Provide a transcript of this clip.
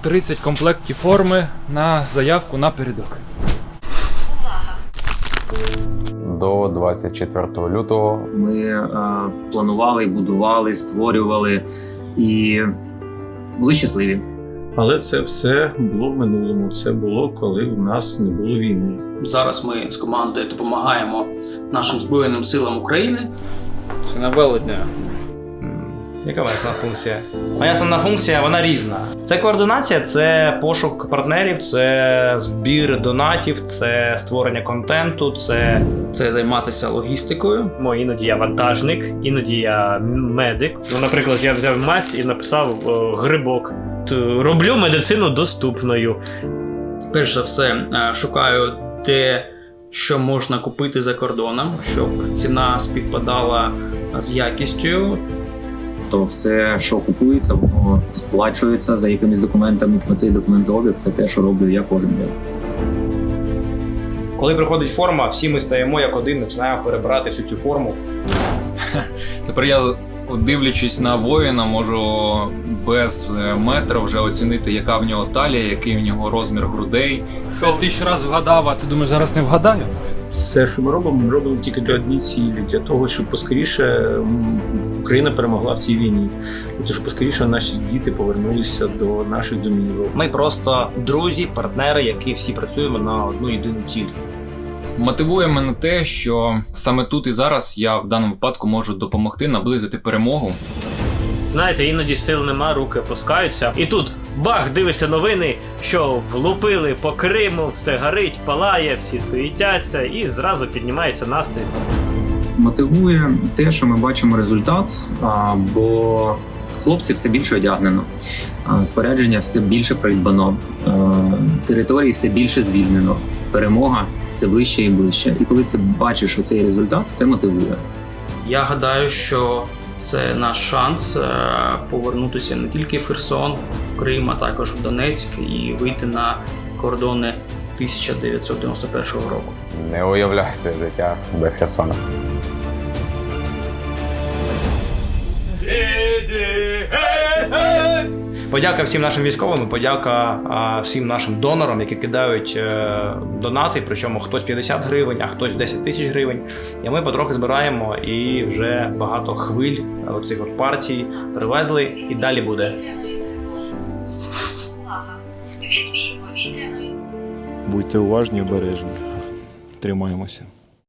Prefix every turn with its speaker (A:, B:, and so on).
A: 30 комплектів форми на заявку на передок.
B: До 24 лютого
C: Ми е, планували, будували, створювали і були щасливі.
D: Але це все було в минулому. Це було коли у нас не було війни.
E: Зараз ми з командою допомагаємо нашим Збройним силам України.
F: Це на велетня.
G: Яка моя функція? Моя основна функція вона різна. Це координація, це пошук партнерів, це збір донатів, це створення контенту, це
E: Це займатися логістикою.
H: Мо іноді я вантажник, іноді я медик. Ну, наприклад, я взяв мазь і написав е, грибок. Роблю медицину доступною.
E: Перш за все, е, шукаю те, що можна купити за кордоном, щоб ціна співпадала з якістю.
C: То все, що купується, воно сплачується за якимись документами. Оцей документообіг це те, що роблю я кожен день.
G: коли приходить форма, всі ми стаємо як один, починаємо перебирати всю цю форму.
A: Тепер я, дивлячись на воїна, можу без е, метра вже оцінити, яка в нього талія, який в нього розмір грудей. П'ять тисяч разів вгадав, а ти думаєш, зараз не вгадаю?
D: Все, що ми робимо, ми робимо тільки для однієї цілі, для того, щоб поскоріше Україна перемогла в цій війні. Тобто, щоб поскоріше наші діти повернулися до наших домівок.
G: Ми просто друзі, партнери, які всі працюємо на одну єдину ціль.
A: Мотивує мене те, що саме тут і зараз я в даному випадку можу допомогти наблизити перемогу.
H: Знаєте, іноді сил нема, руки опускаються. І тут бах, дивишся новини, що влупили по Криму, все горить, палає, всі суетяться, і зразу піднімається настрій.
C: Мотивує те, що ми бачимо результат, бо хлопців все більше одягнено, спорядження все більше придбано, території все більше звільнено, перемога все ближче і ближче. І коли це бачиш оцей результат, це мотивує.
E: Я гадаю, що це наш шанс е, повернутися не тільки в Херсон, в Крим, а також в Донецьк і вийти на кордони 1991 року.
B: не уявляю життя без Херсона.
G: Подяка всім нашим військовим, подяка всім нашим донорам, які кидають е, донати, причому хтось 50 гривень, а хтось 10 тисяч гривень. І ми потрохи збираємо і вже багато хвиль оцих от партій привезли, і далі буде.
I: Будьте уважні, обережні. Тримаємося.